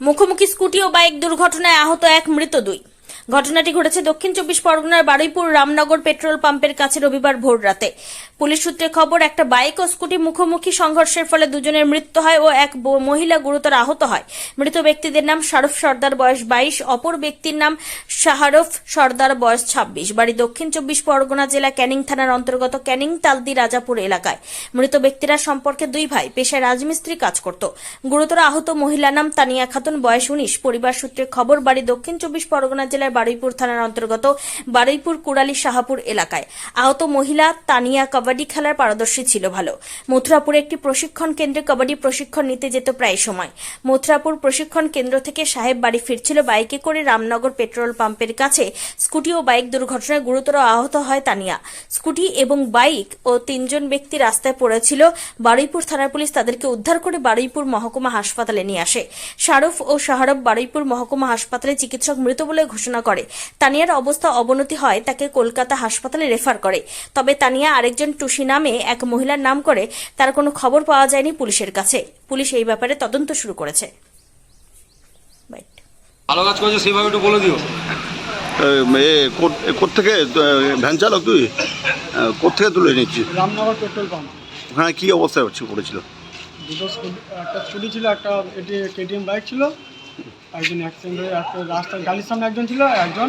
মুখোমুখি স্কুটি ও বাইক দুর্ঘটনায় আহত এক মৃত দুই। ঘটনাটি ঘটেছে দক্ষিণ চব্বিশ পরগনার বারুইপুর রামনগর পেট্রোল পাম্পের কাছে রবিবার ভোর রাতে। পুলিশ সূত্রে খবর, একটা বাইক ও স্কুটি মুখোমুখি সংঘর্ষের ফলে দুজনের মৃত্যু হয় ও এক মহিলা গুরুতর আহত হয়। মৃত ব্যক্তিদের নাম শারফ সর্দার, বয়স বাইশ। অপর ব্যক্তির নাম শাহরফ সর্দার, বয়স ছাব্বিশ। বাড়ি দক্ষিণ চব্বিশ পরগনা জেলা ক্যানিং থানার অন্তর্গত ক্যানিং তালদি রাজাপুর এলাকায়। মৃত ব্যক্তিরা সম্পর্কে দুই ভাই পেশায় রাজমিস্ত্রি কাজ করত। গুরুতর আহত মহিলা নাম তানিয়া খাতুন, বয়স উনিশ। পরিবার সূত্রে খবর, বাড়ি দক্ষিণ চব্বিশ পরগনা জেলার বারুইপুর থানার অন্তর্গত বারুইপুর কুড়ালি শাহাপুর এলাকায়। আহত মহিলা তানিয়া কাবাডি খেলার পারদর্শী ছিল ভালো। মথুরাপুরে একটি প্রশিক্ষণ কেন্দ্রে কাবাডি প্রশিক্ষণ নিতে যেত প্রায় সময়। মথুরাপুর প্রশিক্ষণ কেন্দ্র থেকে সাহেব বাড়ি ফিরছিল বাইকে করে রামনগর পেট্রোল পাম্পের কাছে। স্কুটি ও বাইক দুর্ঘটনায় গুরুতর আহত হয় তানিয়া। স্কুটি এবং বাইক ও তিনজন ব্যক্তি রাস্তায় পড়েছিল। বারুইপুর থানার পুলিশ তাদেরকে উদ্ধার করে বারুইপুর মহকুমা হাসপাতালে নিয়ে আসে। শারফ ও শাহরফ বারুইপুর মহকুমা হাসপাতালে চিকিৎসক মৃত বলে ঘোষণা করে। তানিয়ার অবস্থা অবনতি হয় তাকে কলকাতা হাসপাতালে রেফার করে। তবে তানিয়া আরেকজন টুসি নামে এক মহিলার নাম করে তার কোনো খবর পাওয়া যায়নি পুলিশের কাছে। পুলিশ এই ব্যাপারে তদন্ত শুরু করেছে। ভালো কাজ করেছে সেইভাবে একটু বলে দিও। এ, এ কোথ- এ কোত্থেকে এ, ভ্যান চালক তুই? এ, কোত্থেকে তুলে নিচ্ছিস রামনগর পেট্রোল পাম্প। ওখানে কী অবস্থায় হচ্ছে পড়েছিল দুটো একটা স্কুটি ছিল একটা এটি কেটিএম বাইক ছিল একজন অ্যাক্সিডেন্ট হয়ে একটা রাস্তার গাড়ির সামনে একজন ছিল একজন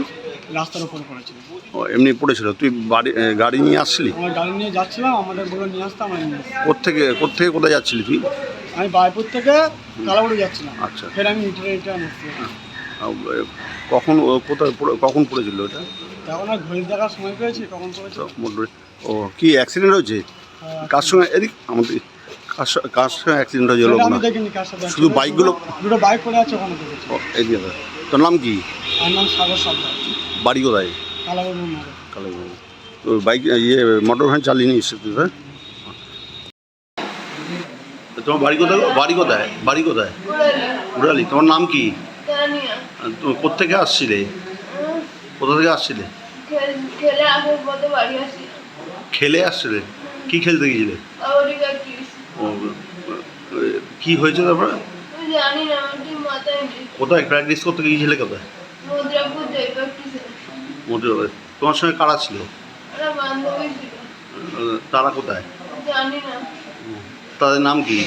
রাস্তার উপর পড়েছিল। ও, এমনি পড়েছিল? তুই বাড়ি এ, গাড়ি নিয়ে আসছিলি? আমরা গাড়ি নিয়ে যাচ্ছিলাম আমাদের বলে নিয়ে আসতে আমরা নিয়ে আসতাম কোত্থেকে কোত্থেকে কোথায় যাচ্ছিলি তুই? আমি বায়পুর থেকে কালাবুড়ি যাচ্ছিলাম। আচ্ছা। ফের আমি রিটার্ন রিটার্ন আসছি আ, এ, কখন ও কোথায় পড়ে- কখন পড়েছিল ওটা? তখন আর ঘড়ি দেখার সময় পেয়েছি কখন পড়েছে তো ও কি অ্যাক্সিডেন্ট হয়েছে? কার সঙ্গে? এদিক আমাদের কার কার সঙ্গে অ্যাক্সিডেন্ট হয়েছিল সেটা আমি দেখিনি কার সাথে শুধু accident বাইকগুলো? দুটো বাইক পড়ে আছে ওখানে দেখেছি। ও এদিকে দেখ। তোর নাম কি? আমার নাম সাগর সর্দার। বাড়ি কোথায়? মোড়ে। তো বাইক ইয়ে মোটর ভ্যান চালিয়ে নিয়ে এসছে তুই হ্যাঁ তোমার বাড়ি কোথায় গো? বাড়ি কোথায়? বাড়ি কোথায়? উড়ালি তোমার নাম কি? আর তুমি কোত্থেকে আসছিলে? কোথা থেকে আসছিলে? খেলে আসার পথে বাড়ি আসি। খেলে আসছিলে? কি খেলতে এ, কি হয়েছে তারপরে? কোথায়? প্র্যাকটিস করতে গিয়েছিলে কোথায়? তোমার সঙ্গে কারা ছিল? তারা কোথায়? তাদের নাম কি।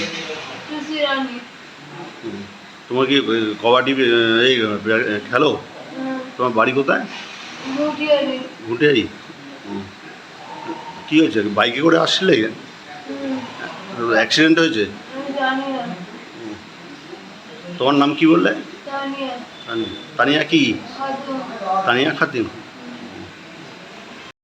তোমার কি কবাডি এই খেলো? তোমার বাড়ি কোথায়? ঘুটিয়ারি কি হয়েছে? বাইকে করে আসছিলে অ্যাক্সিডেন্ট হয়েছে? তোমার নাম কি বললে? তানিয়া। তানিয়া। কি? তানিয়া খাতিন।